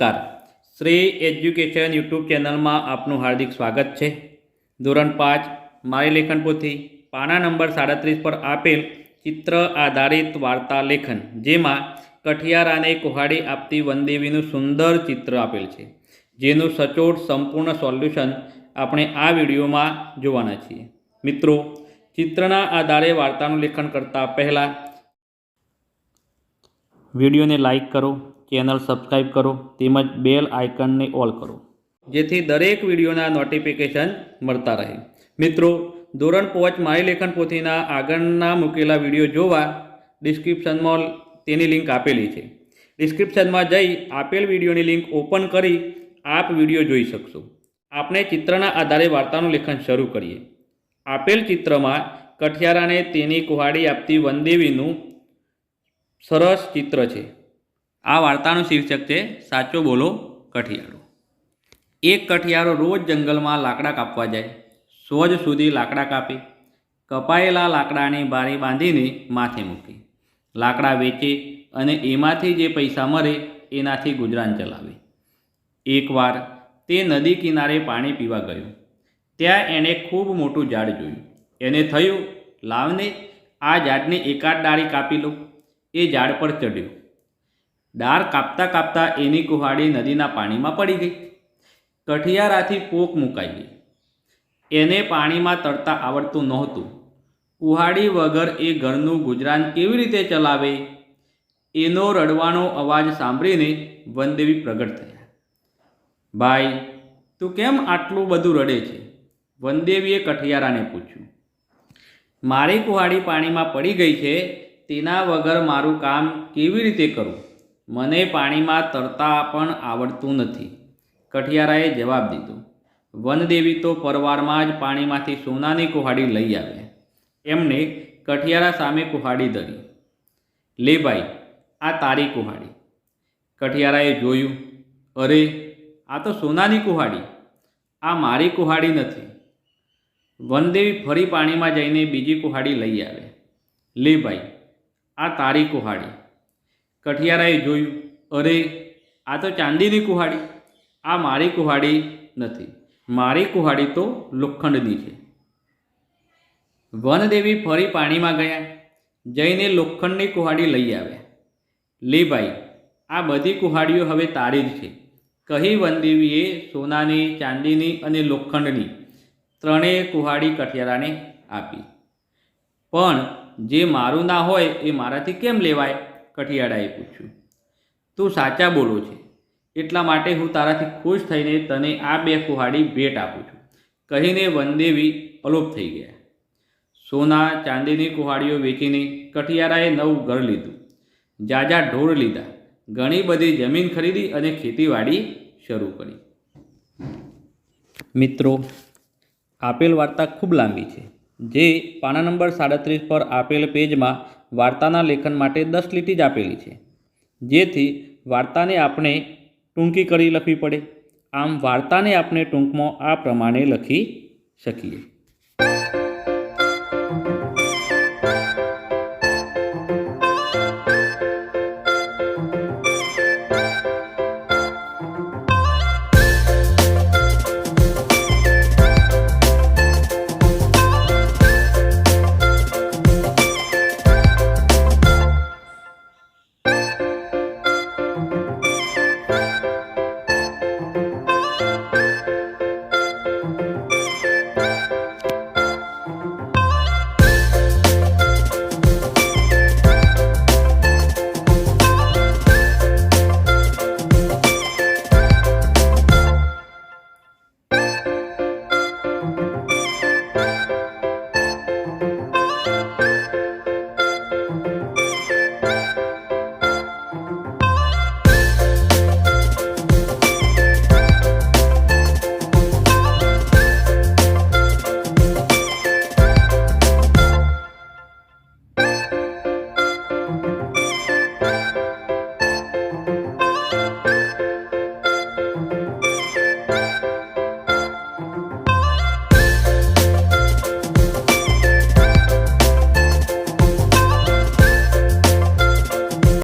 નમસ્કાર. Shri education YouTube ચેનલમાં આપનું હાર્દિક સ્વાગત છે. ધોરણ પાંચ, મારી લેખન પોથી પાના નંબર સાડત્રીસ પર આપેલ ચિત્ર આધારિત વાર્તા લેખન, જેમાં કઠિયારાને કુહાડી આપતી વનદેવીનું સુંદર ચિત્ર આપેલ છે. જેનું સચોટ સંપૂર્ણ સોલ્યુશન આપણે આ વિડીયોમાં જોવાના છીએ. મિત્રો, ચિત્રના આધારે વાર્તાનું લેખન કરતાં પહેલાં વિડીયોને લાઇક કરો ચેનલ સબસ્ક્રાઈબ કરો તેમજ બેલ આઇકનને ઓલ કરો. જેથી દરેક વિડીયોના નોટિફિકેશન મળતા રહે. મિત્રો, ધોરણ પાંચ મારી લેખન પોથીના આગળના મૂકેલા વીડિયો જોવા ડિસ્ક્રિપ્શનમાં તેની લિંક આપેલી છે. ડિસ્ક્રિપ્શનમાં જઈ આપેલ વિડીયોની લિંક ઓપન કરી આપ વીડિયો જોઈ શકશો. આપણે ચિત્રના આધારે વાર્તાનું લેખન શરૂ કરીએ. આપેલ ચિત્રમાં કઠિયારાને તેની કુહાડી આપતી વનદેવીનું સરસ ચિત્ર છે. આ વાર્તાનું શીર્ષક છે, સાચો બોલો કઠિયારો એક કઠિયારો રોજ જંગલમાં લાકડા કાપવા જાય. સોજ સુધી લાકડા કાપે. કપાયેલા લાકડાની બારી બાંધીને માથે મૂકે. લાકડા વેચે અને એમાંથી જે પૈસા મળે એનાથી ગુજરાન ચલાવે. એકવાર તે નદી કિનારે પાણી પીવા ગયો. ત્યાં એણે ખૂબ મોટું ઝાડ જોયું. એને થયું, લાવને આ ઝાડની એકાદ ડાળી કાપી લો. એ ઝાડ પર ચડ્યો ડાળ કાપતા કાપતા એની કુહાડી નદીના પાણીમાં પડી ગઈ. કઠિયારાથી પોક મુકાઈ ગઈ. એને પાણીમાં તરતા આવડતું નહોતું. કુહાડી વગર એ ઘરનું ગુજરાન કેવી રીતે ચલાવે? એનો રડવાનો અવાજ સાંભળીને વનદેવી પ્રગટ થયા. ભાઈ, તું કેમ આટલું બધું રડે છે? વનદેવીએ કઠિયારાને પૂછ્યું. મારી કુહાડી પાણીમાં પડી ગઈ છે, તેના વગર મારું કામ કેવી રીતે કરું? મને પાણીમાં તરતા પણ આવડતું નથી. કઠિયારાએ જવાબ દીધો. વનદેવી તો પરવારમાં જ પાણીમાંથી સોનાની કુહાડી લઈ આવે. એમને કઠિયારા સામે કુહાડી ધરી. લે ભાઈ, આ તારી કુહાડી. કઠિયારાએ જોયું, અરે, આ તો સોનાની કુહાડી. આ મારી કુહાડી નથી. વનદેવી ફરી પાણીમાં જઈને બીજી કુહાડી લઈ આવે. લે ભાઈ, આ તારી કુહાડી. કઠિયારાએ જોયું, અરે, આ તો ચાંદીની કુહાડી. આ મારી કુહાડી નથી. મારી કુહાડી તો લોખંડની છે. વનદેવી ફરી પાણીમાં ગયા, જઈને લોખંડની કુહાડી લઈ આવ્યા. લે ભાઈ, આ બધી કુહાડીઓ હવે તારી જ છે. કહી વનદેવીએ સોનાની, ચાંદીની અને લોખંડની ત્રણેય કુહાડી કઠિયારાને આપી. પણ જે મારું ના હોય એ મારાથી કેમ લેવાય? કઠિયાળાએ પૂછ્યું. તું સાચા બોલો છે. એટલા માટે હું તારાથી ખુશ થઈને તને આ બે કુહાડી ભેટ આપું છું. કહીને વનદેવી અલોપ થઈ ગયા. સોના, ચાંદીની કુહાડીઓ વેચીને કઠિયારાએ નવું ઘર લીધું. જાજા ઢોર લીધા. ઘણી બધી જમીન ખરીદી અને ખેતીવાડી શરૂ કરી. મિત્રો, આપેલ વાર્તા ખૂબ લાંબી છે. જે પાના નંબર સાડત્રીસ પર આપેલ પેજમાં વાર્તાના લેખન માટે દસ લીટી જ આપેલી છે. જેથી વાર્તાને આપણે ટૂંકી કરી લખવી પડે. આમ વાર્તાને આપણે ટૂંકમાં આ પ્રમાણે લખી શકીએ.